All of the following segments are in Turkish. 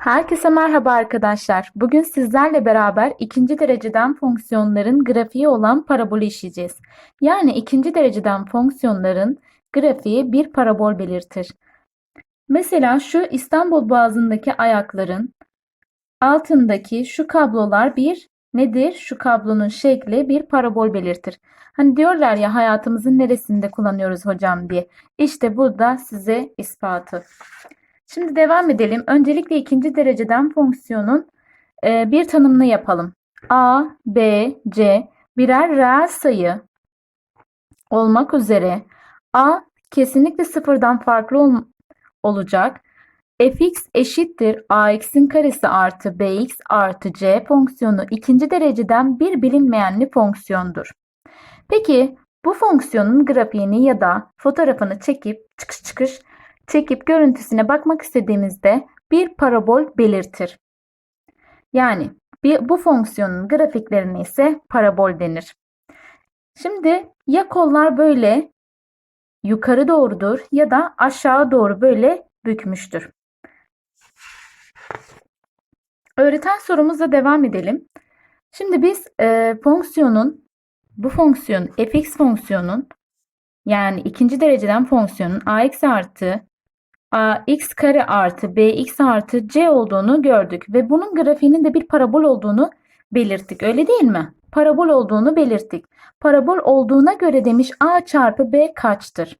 Herkese merhaba arkadaşlar. Bugün sizlerle beraber ikinci dereceden fonksiyonların grafiği olan parabolü işleyeceğiz. Yani ikinci dereceden fonksiyonların grafiği bir parabol belirtir. Mesela şu İstanbul Boğazı'ndaki ayakların altındaki şu kablolar bir nedir? Şu kablonun şekli bir parabol belirtir. Hani diyorlar ya hayatımızın neresinde kullanıyoruz hocam diye. İşte burada size ispatı. Şimdi devam edelim. Öncelikle ikinci dereceden fonksiyonun e, bir tanımını yapalım. A, B, C birer reel sayı olmak üzere A kesinlikle sıfırdan farklı ol- olacak. fx eşittir ax'in karesi artı bx artı c fonksiyonu ikinci dereceden bir bilinmeyenli fonksiyondur. Peki bu fonksiyonun grafiğini ya da fotoğrafını çekip çıkış çıkış çekip görüntüsüne bakmak istediğimizde bir parabol belirtir. Yani bir, bu fonksiyonun grafiklerine ise parabol denir. Şimdi ya kollar böyle yukarı doğrudur ya da aşağı doğru böyle bükmüştür. Öğreten sorumuzla devam edelim. Şimdi biz e, fonksiyonun bu fonksiyon fx fonksiyonun yani ikinci dereceden fonksiyonun ax artı ax kare artı bx artı c olduğunu gördük ve bunun grafiğinin de bir parabol olduğunu belirttik. Öyle değil mi? Parabol olduğunu belirttik. Parabol olduğuna göre demiş a çarpı b kaçtır?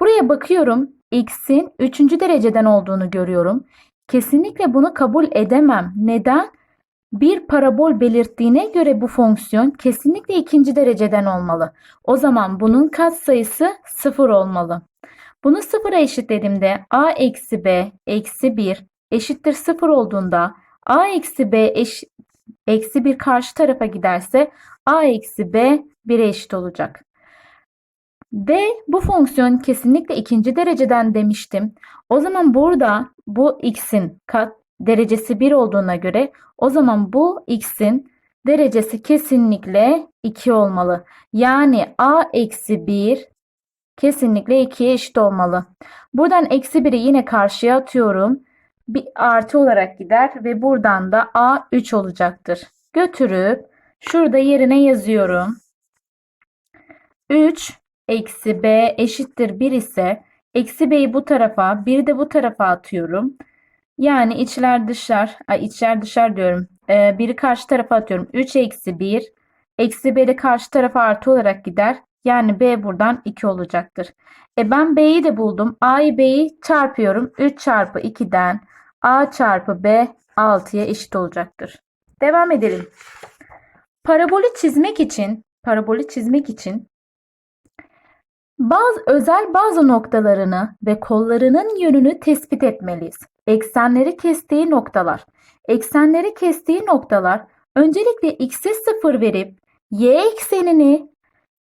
Buraya bakıyorum. x'in 3. dereceden olduğunu görüyorum. Kesinlikle bunu kabul edemem. Neden? Bir parabol belirttiğine göre bu fonksiyon kesinlikle ikinci dereceden olmalı. O zaman bunun katsayısı 0 olmalı. Bunu sıfıra eşitlediğimde a eksi b eksi 1 eşittir 0 olduğunda a eksi b eş, eksi 1 karşı tarafa giderse a eksi b 1'e eşit olacak. Ve bu fonksiyon kesinlikle ikinci dereceden demiştim. O zaman burada bu x'in kat derecesi 1 olduğuna göre o zaman bu x'in derecesi kesinlikle 2 olmalı. Yani a eksi 1 kesinlikle 2'ye eşit olmalı. Buradan eksi 1'i yine karşıya atıyorum. Bir artı olarak gider ve buradan da a 3 olacaktır. Götürüp şurada yerine yazıyorum. 3 eksi b eşittir 1 ise eksi b'yi bu tarafa 1'i de bu tarafa atıyorum. Yani içler dışlar, içler dışlar diyorum. Ee, biri karşı tarafa atıyorum. 3 eksi 1 eksi b de karşı tarafa artı olarak gider. Yani b buradan 2 olacaktır. E ben b'yi de buldum. a'yı b'yi çarpıyorum. 3 çarpı 2'den a çarpı b 6'ya eşit olacaktır. Devam edelim. Parabolü çizmek için, parabolü çizmek için bazı özel bazı noktalarını ve kollarının yönünü tespit etmeliyiz. Eksenleri kestiği noktalar. Eksenleri kestiği noktalar öncelikle x'e 0 verip y eksenini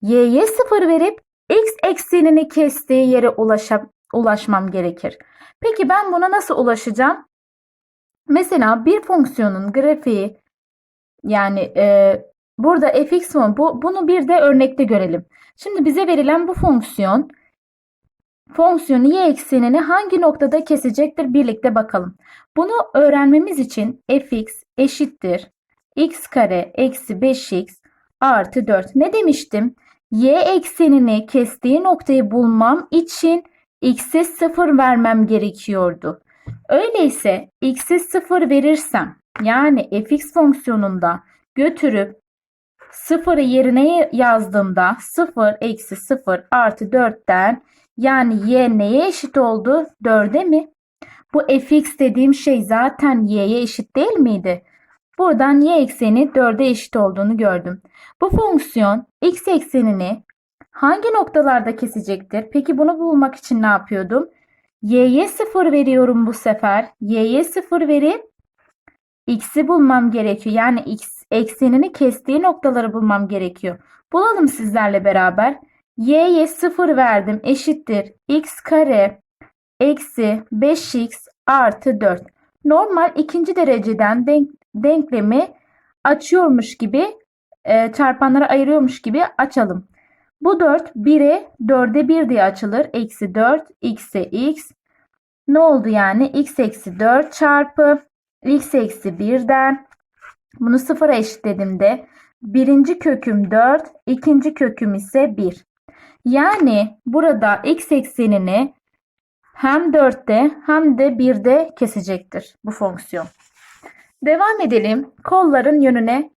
y'ye 0 verip x eksenini kestiği yere ulaşa, ulaşmam gerekir. Peki ben buna nasıl ulaşacağım? Mesela bir fonksiyonun grafiği yani e, burada fx var. Bu, bunu bir de örnekte görelim. Şimdi bize verilen bu fonksiyon fonksiyonu y eksenini hangi noktada kesecektir birlikte bakalım. Bunu öğrenmemiz için fx eşittir x kare eksi 5x artı 4. Ne demiştim? Y eksenini kestiği noktayı bulmam için x'e 0 vermem gerekiyordu. Öyleyse x'e 0 verirsem yani fx fonksiyonunda götürüp 0'ı yerine yazdığımda 0 eksi 0 artı 4'ten yani y neye eşit oldu? 4'e mi? Bu fx dediğim şey zaten y'ye eşit değil miydi? Buradan y ekseni 4'e eşit olduğunu gördüm. Bu fonksiyon x eksenini hangi noktalarda kesecektir? Peki bunu bulmak için ne yapıyordum? y'ye 0 veriyorum bu sefer. y'ye 0 verip x'i bulmam gerekiyor. Yani x eksenini kestiği noktaları bulmam gerekiyor. Bulalım sizlerle beraber. y'ye 0 verdim eşittir x kare eksi 5x artı 4. Normal ikinci dereceden denk, denklemi açıyormuş gibi e, çarpanlara ayırıyormuş gibi açalım. Bu 4 1'e 4'e 1 diye açılır. Eksi 4 x'e x. Ne oldu yani? x eksi 4 çarpı x eksi 1'den bunu sıfıra eşitlediğimde birinci köküm 4, ikinci köküm ise 1. Yani burada x eksenini hem 4'te hem de 1'de kesecektir bu fonksiyon. Devam edelim. Kolların yönüne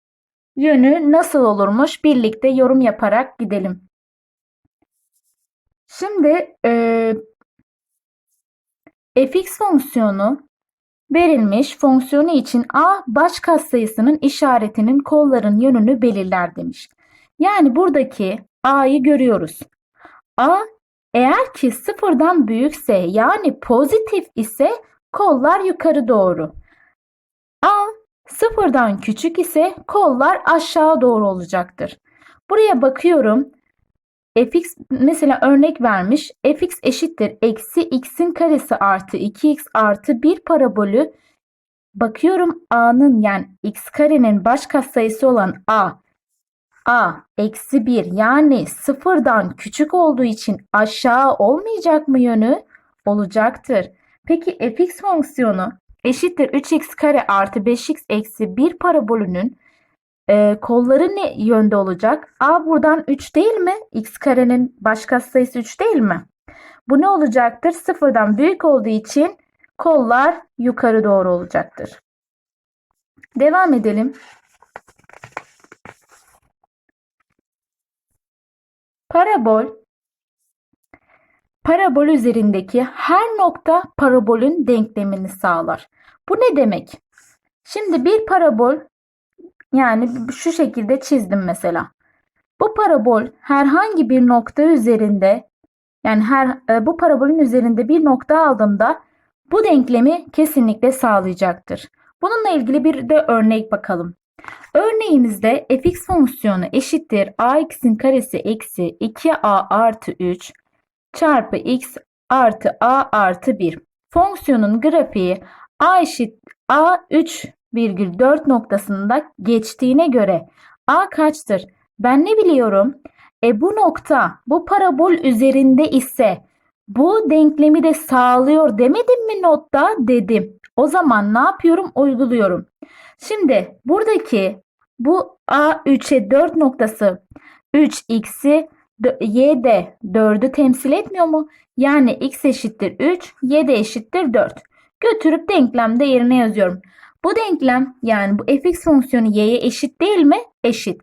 yönü nasıl olurmuş birlikte yorum yaparak gidelim. Şimdi e, fx fonksiyonu verilmiş fonksiyonu için a baş katsayısının işaretinin kolların yönünü belirler demiş. Yani buradaki a'yı görüyoruz. a eğer ki sıfırdan büyükse yani pozitif ise kollar yukarı doğru. Sıfırdan küçük ise kollar aşağı doğru olacaktır. Buraya bakıyorum. fx mesela örnek vermiş. fx eşittir eksi x'in karesi artı 2x artı 1 parabolü. Bakıyorum a'nın yani x karenin baş katsayısı olan a a eksi 1 yani sıfırdan küçük olduğu için aşağı olmayacak mı yönü? Olacaktır. Peki fx fonksiyonu eşittir 3x kare artı 5x eksi 1 parabolünün e, kolları ne yönde olacak? A buradan 3 değil mi? x karenin baş katsayısı 3 değil mi? Bu ne olacaktır? Sıfırdan büyük olduğu için kollar yukarı doğru olacaktır. Devam edelim. Parabol Parabol üzerindeki her nokta parabolün denklemini sağlar. Bu ne demek? Şimdi bir parabol yani şu şekilde çizdim mesela. Bu parabol herhangi bir nokta üzerinde yani her e, bu parabolün üzerinde bir nokta aldığımda bu denklemi kesinlikle sağlayacaktır. Bununla ilgili bir de örnek bakalım. Örneğimizde fx fonksiyonu eşittir ax'in karesi eksi 2a artı 3 çarpı x artı a artı 1. Fonksiyonun grafiği a eşit a 3,4 noktasında geçtiğine göre a kaçtır? Ben ne biliyorum? E bu nokta bu parabol üzerinde ise bu denklemi de sağlıyor demedim mi notta? Dedim. O zaman ne yapıyorum? Uyguluyorum. Şimdi buradaki bu A3'e 4 noktası 3x'i y de 4'ü temsil etmiyor mu? Yani x eşittir 3, y de eşittir 4. Götürüp denklemde yerine yazıyorum. Bu denklem yani bu fx fonksiyonu y'ye eşit değil mi? Eşit.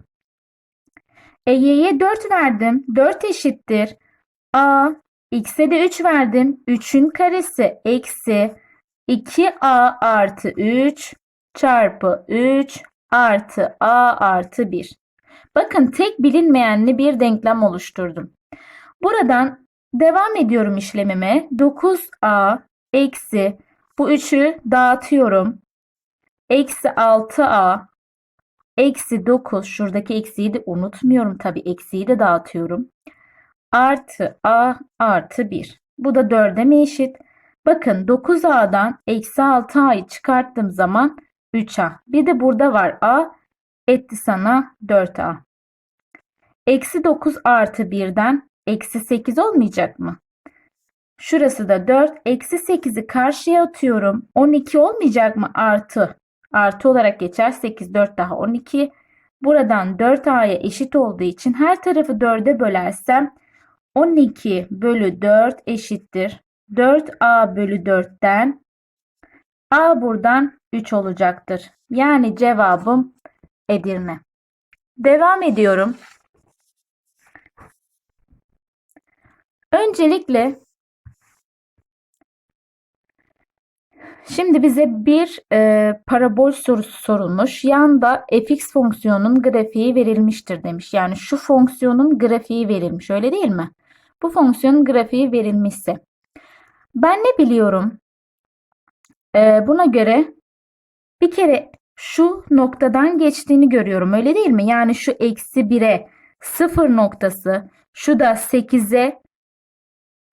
E y'ye 4 verdim. 4 eşittir. a x'e de 3 verdim. 3'ün karesi eksi 2a artı 3 çarpı 3 artı a artı 1. Bakın tek bilinmeyenli bir denklem oluşturdum. Buradan devam ediyorum işlemime. 9a eksi bu 3'ü dağıtıyorum. Eksi 6a eksi 9 şuradaki eksiyi de unutmuyorum tabi eksiyi de dağıtıyorum. Artı a artı 1. Bu da 4'e mi eşit? Bakın 9a'dan eksi 6a'yı çıkarttığım zaman 3a. Bir de burada var a etti sana 4a. Eksi 9 artı 1'den eksi 8 olmayacak mı? Şurası da 4. Eksi 8'i karşıya atıyorum. 12 olmayacak mı? Artı. Artı olarak geçer. 8, 4 daha 12. Buradan 4a'ya eşit olduğu için her tarafı 4'e bölersem 12 bölü 4 eşittir. 4a bölü 4'ten a buradan 3 olacaktır. Yani cevabım Edirne. Devam ediyorum. Öncelikle şimdi bize bir e, parabol sorusu sorulmuş. Yanda fx fonksiyonunun grafiği verilmiştir demiş. Yani şu fonksiyonun grafiği verilmiş öyle değil mi? Bu fonksiyonun grafiği verilmişse. Ben ne biliyorum? E, buna göre bir kere şu noktadan geçtiğini görüyorum öyle değil mi? Yani şu eksi 1'e 0 noktası şu da 8'e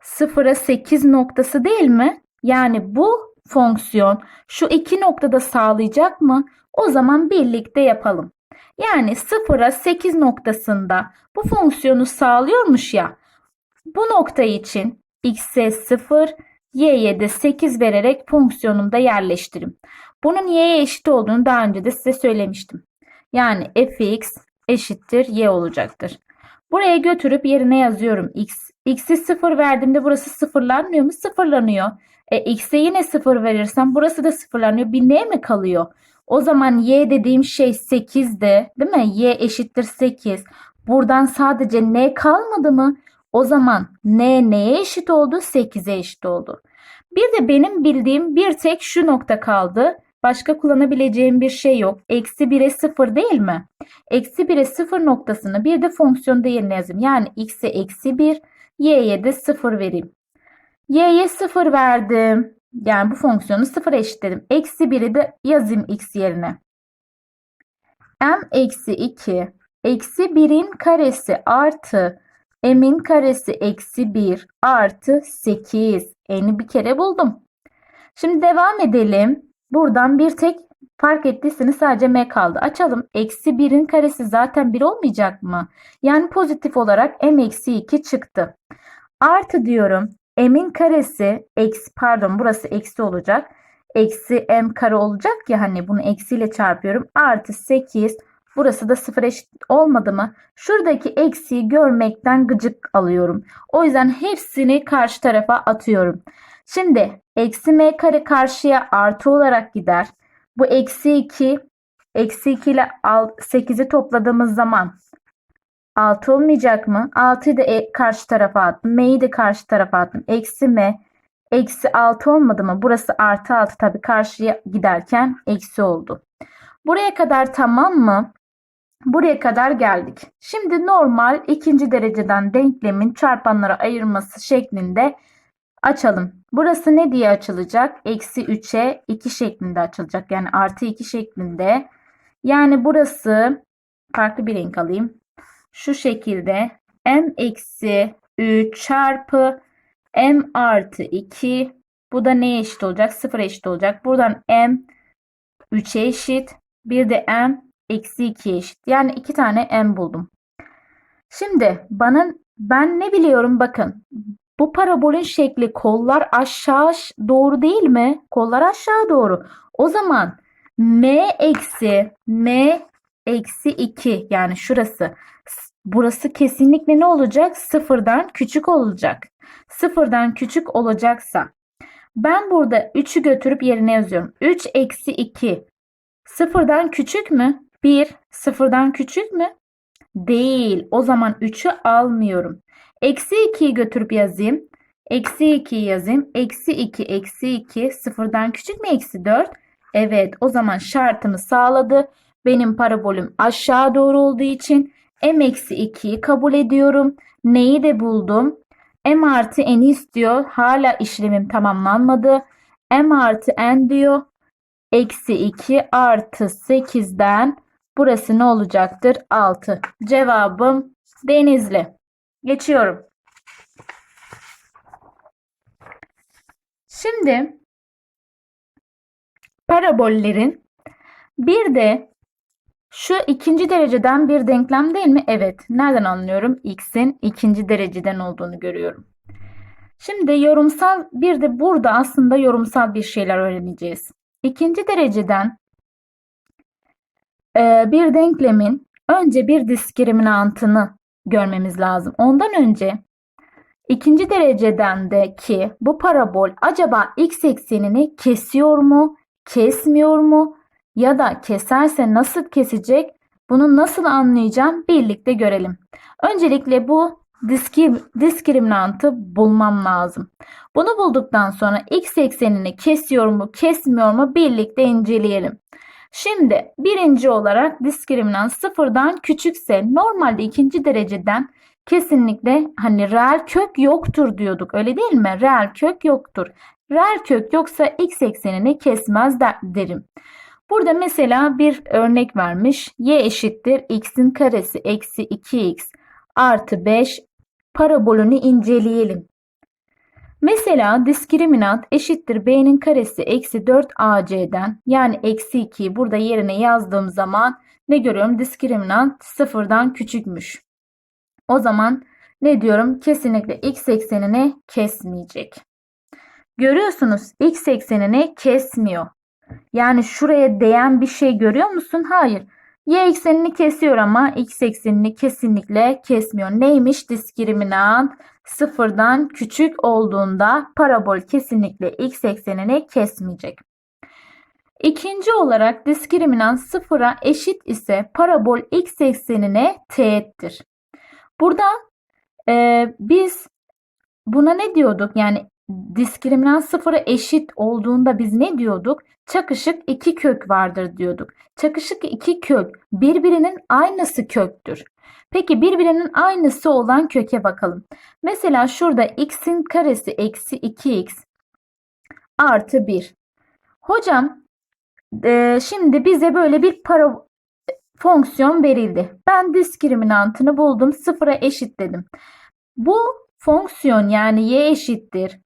0'a 8 noktası değil mi? Yani bu fonksiyon şu iki noktada sağlayacak mı? O zaman birlikte yapalım. Yani 0'a 8 noktasında bu fonksiyonu sağlıyormuş ya. Bu nokta için x'e 0, y'ye de 8 vererek fonksiyonumda yerleştirim. Bunun y'ye eşit olduğunu daha önce de size söylemiştim. Yani fx eşittir y olacaktır. Buraya götürüp yerine yazıyorum x. x'i 0 verdiğimde burası sıfırlanmıyor mu? Sıfırlanıyor. E, x'e yine 0 verirsem burası da sıfırlanıyor. Bir n mi kalıyor? O zaman y dediğim şey 8'de değil mi? y eşittir 8. Buradan sadece n kalmadı mı? O zaman n neye eşit oldu? 8'e eşit oldu. Bir de benim bildiğim bir tek şu nokta kaldı. Başka kullanabileceğim bir şey yok. Eksi 1'e 0 değil mi? Eksi 1'e 0 noktasını bir de fonksiyon değerine yazayım. Yani x'e eksi 1, y'ye de 0 vereyim. y'ye 0 verdim. Yani bu fonksiyonu 0 eşitledim. Eksi 1'i de yazayım x yerine. m eksi 2 eksi 1'in karesi artı m'in karesi eksi 1 artı 8. N'i bir kere buldum. Şimdi devam edelim. Buradan bir tek fark ettiyseniz sadece m kaldı. Açalım. Eksi 1'in karesi zaten 1 olmayacak mı? Yani pozitif olarak m eksi 2 çıktı. Artı diyorum. m'in karesi eksi pardon burası eksi olacak. Eksi m kare olacak ya hani bunu eksiyle çarpıyorum. Artı 8 Burası da sıfır eşit olmadı mı? Şuradaki eksiği görmekten gıcık alıyorum. O yüzden hepsini karşı tarafa atıyorum. Şimdi eksi m kare karşıya artı olarak gider. Bu eksi 2 eksi 2 ile 8'i topladığımız zaman 6 olmayacak mı? 6'yı da e, karşı tarafa attım. M'yi de karşı tarafa attım. Eksi m eksi 6 olmadı mı? Burası artı 6 tabii karşıya giderken eksi oldu. Buraya kadar tamam mı? Buraya kadar geldik. Şimdi normal ikinci dereceden denklemin çarpanlara ayırması şeklinde açalım. Burası ne diye açılacak? Eksi 3'e 2 şeklinde açılacak. Yani artı 2 şeklinde. Yani burası farklı bir renk alayım. Şu şekilde m eksi 3 çarpı m artı 2. Bu da neye eşit olacak? 0 eşit olacak. Buradan m 3'e eşit. Bir de m eksi 2 eşit. Yani iki tane m buldum. Şimdi bana ben ne biliyorum bakın. Bu parabolün şekli kollar aşağı doğru değil mi? Kollar aşağı doğru. O zaman m eksi m eksi 2 yani şurası. Burası kesinlikle ne olacak? Sıfırdan küçük olacak. Sıfırdan küçük olacaksa ben burada 3'ü götürüp yerine yazıyorum. 3 eksi 2 sıfırdan küçük mü? 1 sıfırdan küçük mü? Değil. O zaman 3'ü almıyorum. Eksi 2'yi götürüp yazayım. Eksi 2'yi yazayım. Eksi 2 eksi 2 sıfırdan küçük mü eksi 4? Evet o zaman şartımı sağladı. Benim parabolüm aşağı doğru olduğu için m eksi 2'yi kabul ediyorum. Neyi de buldum? m artı n'i istiyor. Hala işlemim tamamlanmadı. m artı n diyor. Eksi 2 artı 8'den Burası ne olacaktır? 6. Cevabım Denizli. Geçiyorum. Şimdi parabollerin bir de şu ikinci dereceden bir denklem değil mi? Evet. Nereden anlıyorum? X'in ikinci dereceden olduğunu görüyorum. Şimdi yorumsal bir de burada aslında yorumsal bir şeyler öğreneceğiz. İkinci dereceden bir denklemin önce bir diskriminantını görmemiz lazım. Ondan önce ikinci dereceden de ki bu parabol acaba x eksenini kesiyor mu, kesmiyor mu ya da keserse nasıl kesecek bunu nasıl anlayacağım birlikte görelim. Öncelikle bu diskrim, diskriminantı bulmam lazım. Bunu bulduktan sonra x eksenini kesiyor mu kesmiyor mu birlikte inceleyelim. Şimdi birinci olarak diskriminant sıfırdan küçükse normalde ikinci dereceden kesinlikle hani reel kök yoktur diyorduk öyle değil mi? Reel kök yoktur. Reel kök yoksa x eksenini kesmez derim. Burada mesela bir örnek vermiş. y eşittir x'in karesi eksi 2x artı 5 parabolünü inceleyelim. Mesela diskriminant eşittir b'nin karesi eksi 4 ac'den yani eksi 2'yi burada yerine yazdığım zaman ne görüyorum? Diskriminant sıfırdan küçükmüş. O zaman ne diyorum? Kesinlikle x eksenini kesmeyecek. Görüyorsunuz x eksenini kesmiyor. Yani şuraya değen bir şey görüyor musun? Hayır. Y eksenini kesiyor ama x eksenini kesinlikle kesmiyor. Neymiş diskriminant? Sıfırdan küçük olduğunda parabol kesinlikle x eksenini kesmeyecek. İkinci olarak diskriminant sıfıra eşit ise parabol x eksenine teğettir. Burada e, biz buna ne diyorduk? Yani diskriminant sıfıra eşit olduğunda biz ne diyorduk? Çakışık iki kök vardır diyorduk. Çakışık iki kök birbirinin aynısı köktür. Peki birbirinin aynısı olan köke bakalım. Mesela şurada x'in karesi eksi 2x artı 1. Hocam e, şimdi bize böyle bir para fonksiyon verildi. Ben diskriminantını buldum. Sıfıra eşit dedim. Bu fonksiyon yani y eşittir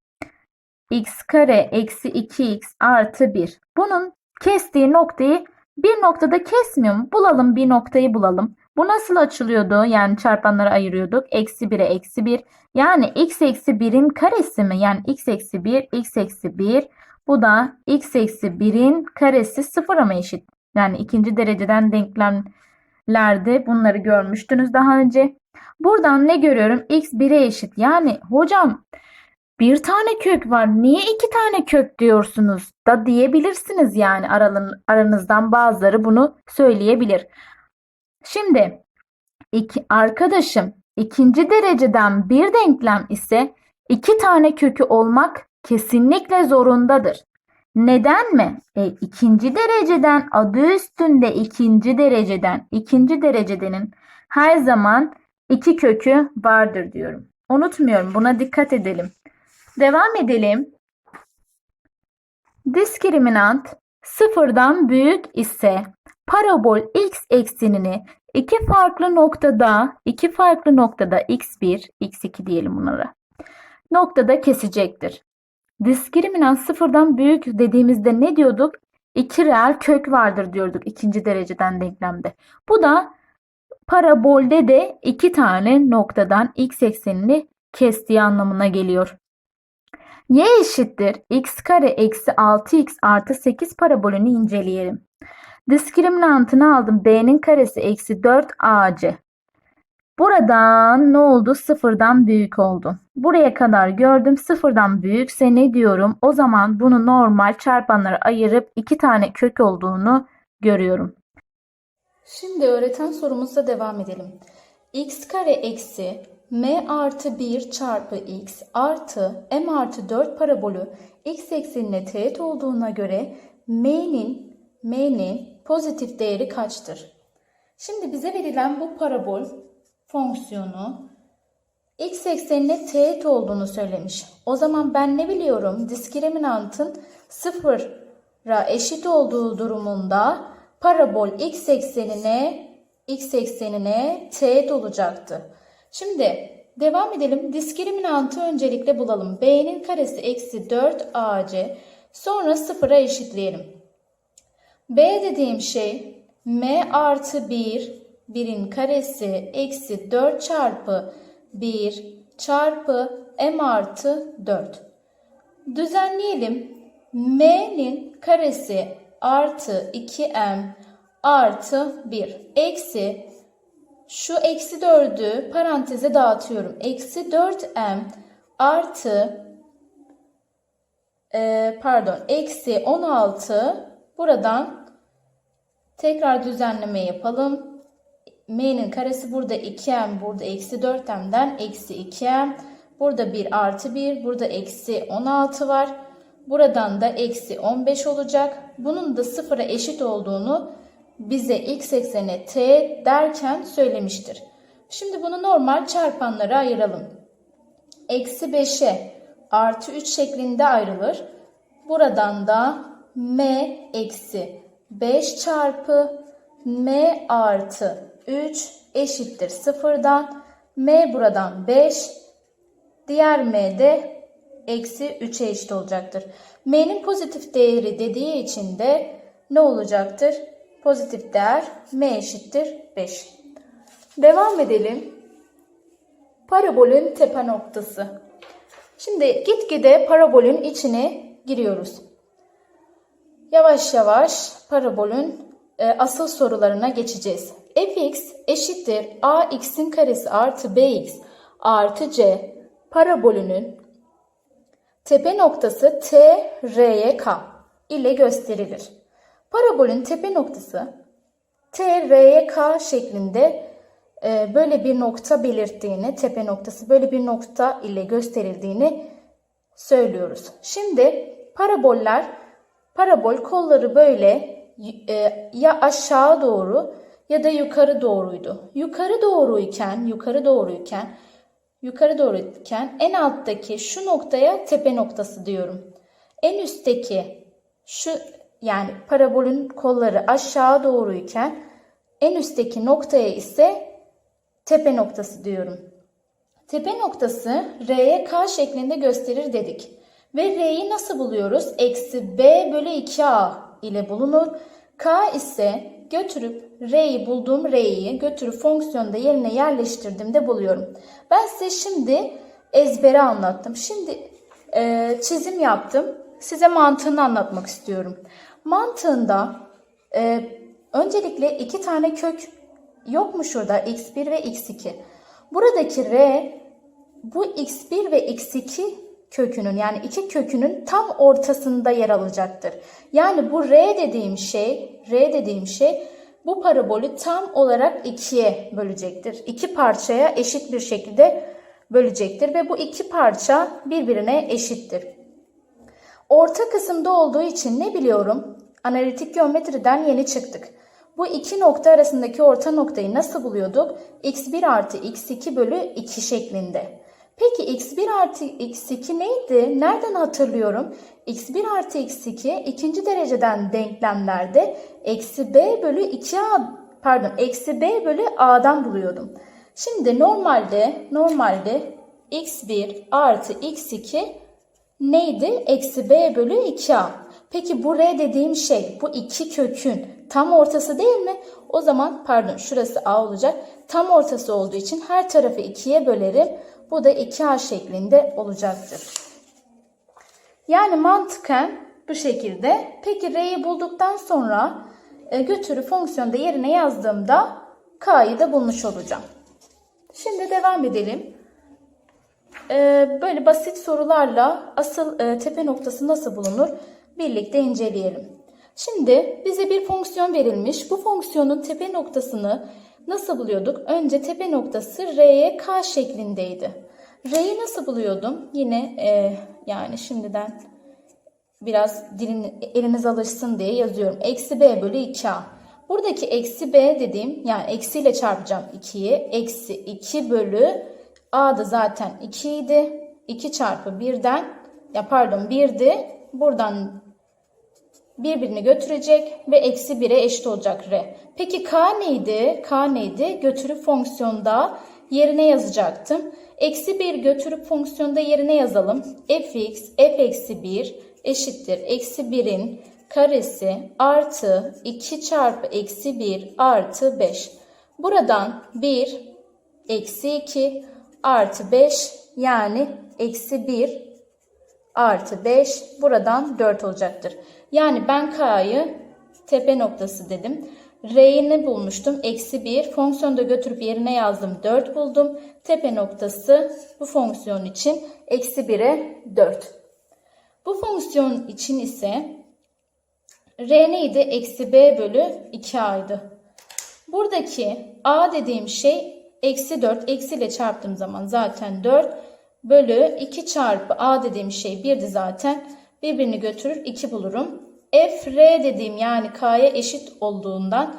x kare eksi 2x artı 1. Bunun kestiği noktayı bir noktada kesmiyor mu? Bulalım bir noktayı bulalım. Bu nasıl açılıyordu? Yani çarpanlara ayırıyorduk. Eksi 1'e eksi 1. Yani x eksi 1'in karesi mi? Yani x eksi 1, x eksi 1. Bu da x eksi 1'in karesi sıfıra mı eşit? Yani ikinci dereceden denklemlerde bunları görmüştünüz daha önce. Buradan ne görüyorum? x 1'e eşit. Yani hocam bir tane kök var. Niye iki tane kök diyorsunuz da diyebilirsiniz yani aralın, aranızdan bazıları bunu söyleyebilir. Şimdi iki, arkadaşım ikinci dereceden bir denklem ise iki tane kökü olmak kesinlikle zorundadır. Neden mi? E, ikinci dereceden adı üstünde ikinci dereceden ikinci derecedenin her zaman iki kökü vardır diyorum. Unutmuyorum buna dikkat edelim. Devam edelim. Diskriminant sıfırdan büyük ise parabol x eksenini iki farklı noktada, iki farklı noktada x1, x2 diyelim bunlara. Noktada kesecektir. Diskriminant sıfırdan büyük dediğimizde ne diyorduk? İki reel kök vardır diyorduk ikinci dereceden denklemde. Bu da parabolde de iki tane noktadan x eksenini kestiği anlamına geliyor. y eşittir x kare eksi 6x artı 8 parabolünü inceleyelim. Diskriminantını aldım. b'nin karesi eksi 4ac. Buradan ne oldu? Sıfırdan büyük oldu. Buraya kadar gördüm. Sıfırdan büyükse ne diyorum? O zaman bunu normal çarpanlara ayırıp iki tane kök olduğunu görüyorum. Şimdi öğreten sorumuzla devam edelim. x kare eksi m artı 1 çarpı x artı m artı 4 parabolü x eksenine teğet olduğuna göre m'nin m'nin pozitif değeri kaçtır? Şimdi bize verilen bu parabol fonksiyonu x eksenine teğet olduğunu söylemiş. O zaman ben ne biliyorum? Diskriminantın sıfıra eşit olduğu durumunda parabol x eksenine x eksenine teğet olacaktı. Şimdi devam edelim. Diskriminantı öncelikle bulalım. b'nin karesi eksi 4 ac sonra sıfıra eşitleyelim. B dediğim şey m artı 1 1'in karesi eksi 4 çarpı 1 çarpı m artı 4. Düzenleyelim. m'nin karesi artı 2m artı 1 eksi şu eksi 4'ü paranteze dağıtıyorum. Eksi 4m artı e, pardon eksi 16 buradan tekrar düzenleme yapalım. m'nin karesi burada 2m burada eksi 4m'den eksi 2m burada 1 artı 1 burada eksi 16 var. Buradan da eksi 15 olacak. Bunun da sıfıra eşit olduğunu bize x eksenine t derken söylemiştir. Şimdi bunu normal çarpanlara ayıralım. Eksi 5'e artı 3 şeklinde ayrılır. Buradan da m eksi 5 çarpı m artı 3 eşittir sıfırdan. m buradan 5 diğer m de eksi 3'e eşit olacaktır. m'nin pozitif değeri dediği için de ne olacaktır? Pozitif değer m eşittir 5. Devam edelim. Parabolün tepe noktası. Şimdi gitgide parabolün içine giriyoruz. Yavaş yavaş parabolün e, asıl sorularına geçeceğiz. fx eşittir ax'in karesi artı bx artı c parabolünün tepe noktası t, r'ye k ile gösterilir. Parabolün tepe noktası t, r'ye k şeklinde e, böyle bir nokta belirttiğini, tepe noktası böyle bir nokta ile gösterildiğini söylüyoruz. Şimdi paraboller, parabol kolları böyle e, ya aşağı doğru ya da yukarı doğruydu. Yukarı doğruyken, yukarı doğruyken, yukarı doğruyken en alttaki şu noktaya tepe noktası diyorum. En üstteki şu yani parabolün kolları aşağı doğruyken en üstteki noktaya ise tepe noktası diyorum. Tepe noktası R'ye K şeklinde gösterir dedik. Ve R'yi nasıl buluyoruz? Eksi B bölü 2A ile bulunur. K ise götürüp R'yi bulduğum R'yi götürüp fonksiyonda yerine yerleştirdiğimde buluyorum. Ben size şimdi ezbere anlattım. Şimdi e, çizim yaptım. Size mantığını anlatmak istiyorum. Mantığında e, öncelikle iki tane kök yok mu şurada? x1 ve x2. Buradaki r bu x1 ve x2 kökünün yani iki kökünün tam ortasında yer alacaktır. Yani bu r dediğim şey, r dediğim şey bu parabolü tam olarak ikiye bölecektir. İki parçaya eşit bir şekilde bölecektir ve bu iki parça birbirine eşittir. Orta kısımda olduğu için ne biliyorum? Analitik geometriden yeni çıktık. Bu iki nokta arasındaki orta noktayı nasıl buluyorduk? x1 artı x2 bölü 2 şeklinde. Peki x1 artı x2 neydi? Nereden hatırlıyorum? x1 artı x2 ikinci dereceden denklemlerde eksi b bölü 2a pardon eksi b bölü a'dan buluyordum. Şimdi normalde normalde x1 artı x2 neydi? Eksi b bölü 2a. Peki bu r dediğim şey bu iki kökün tam ortası değil mi? O zaman pardon şurası a olacak. Tam ortası olduğu için her tarafı ikiye bölerim. Bu da 2a şeklinde olacaktır. Yani mantıken bu şekilde. Peki r'yi bulduktan sonra e, götürü fonksiyonda yerine yazdığımda k'yı da bulmuş olacağım. Şimdi devam edelim. E, böyle basit sorularla asıl e, tepe noktası nasıl bulunur birlikte inceleyelim. Şimdi bize bir fonksiyon verilmiş. Bu fonksiyonun tepe noktasını nasıl buluyorduk? Önce tepe noktası r'ye k şeklindeydi. R'yi nasıl buluyordum? Yine e, yani şimdiden biraz dilin, eliniz alışsın diye yazıyorum. Eksi b bölü 2a. Buradaki eksi b dediğim yani eksiyle çarpacağım 2'yi. Eksi 2 bölü a da zaten 2 idi. 2 çarpı 1'den ya pardon 1'di. Buradan birbirini götürecek ve eksi 1'e eşit olacak r. Peki k neydi? k neydi? Götürüp fonksiyonda yerine yazacaktım. Eksi 1 götürüp fonksiyonda yerine yazalım. fx f eksi 1 eşittir. Eksi 1'in karesi artı 2 çarpı eksi 1 artı 5. Buradan 1 eksi 2 artı 5 yani eksi 1 artı 5 buradan 4 olacaktır. Yani ben k'yı tepe noktası dedim. R'yi bulmuştum? Eksi 1. Fonksiyonda götürüp yerine yazdım. 4 buldum. Tepe noktası bu fonksiyon için eksi 1'e 4. Bu fonksiyon için ise R neydi? Eksi B bölü 2A'ydı. Buradaki A dediğim şey eksi 4. Eksiyle çarptığım zaman zaten 4 bölü 2 çarpı A dediğim şey 1'di zaten. Birbirini götürür 2 bulurum. F R dediğim yani K'ya eşit olduğundan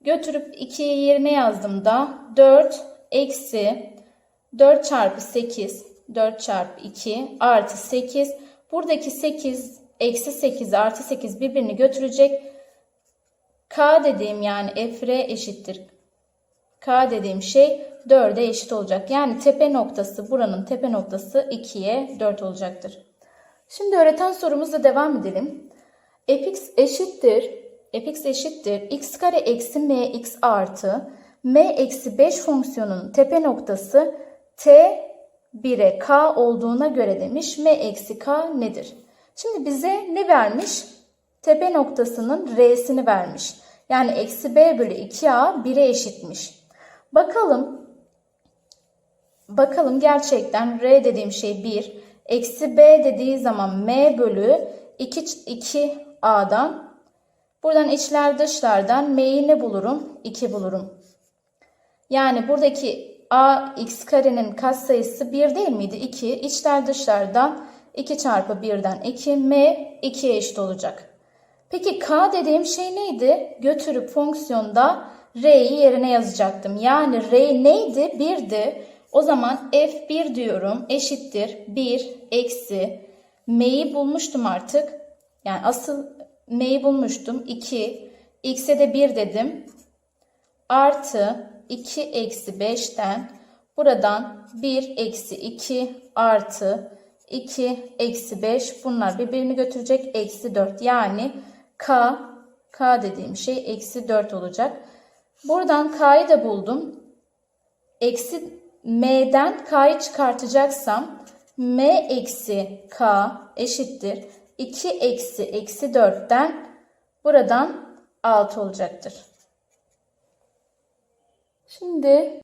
götürüp 2'yi yerine yazdığımda 4 eksi 4 çarpı 8 4 çarpı 2 artı 8 buradaki 8 eksi 8 artı 8 birbirini götürecek. K dediğim yani F R eşittir. K dediğim şey 4'e eşit olacak. Yani tepe noktası buranın tepe noktası 2'ye 4 olacaktır. Şimdi öğreten sorumuzla devam edelim. fx eşittir fx eşittir x kare eksi mx artı m eksi 5 fonksiyonunun tepe noktası t 1'e k olduğuna göre demiş m eksi k nedir? Şimdi bize ne vermiş? tepe noktasının R'sini vermiş. Yani eksi B bölü 2A 1'e eşitmiş. Bakalım Bakalım gerçekten R dediğim şey 1. Eksi B dediği zaman M bölü 2, 2A'dan. Buradan içler dışlardan M'yi ne bulurum? 2 bulurum. Yani buradaki A x karenin katsayısı 1 değil miydi? 2. İçler dışlardan 2 çarpı 1'den 2. M 2'ye eşit olacak. Peki K dediğim şey neydi? Götürüp fonksiyonda R'yi yerine yazacaktım. Yani R neydi? 1'di. O zaman F1 diyorum eşittir 1 eksi M'yi bulmuştum artık. Yani asıl M'yi bulmuştum 2. X'e de 1 dedim. Artı 2 eksi 5'ten buradan 1 eksi 2 artı 2 eksi 5 bunlar birbirini götürecek eksi 4 yani K K dediğim şey eksi 4 olacak. Buradan K'yı da buldum. Eksi M'den K'yı çıkartacaksam M eksi K eşittir. 2 eksi eksi 4'ten buradan 6 olacaktır. Şimdi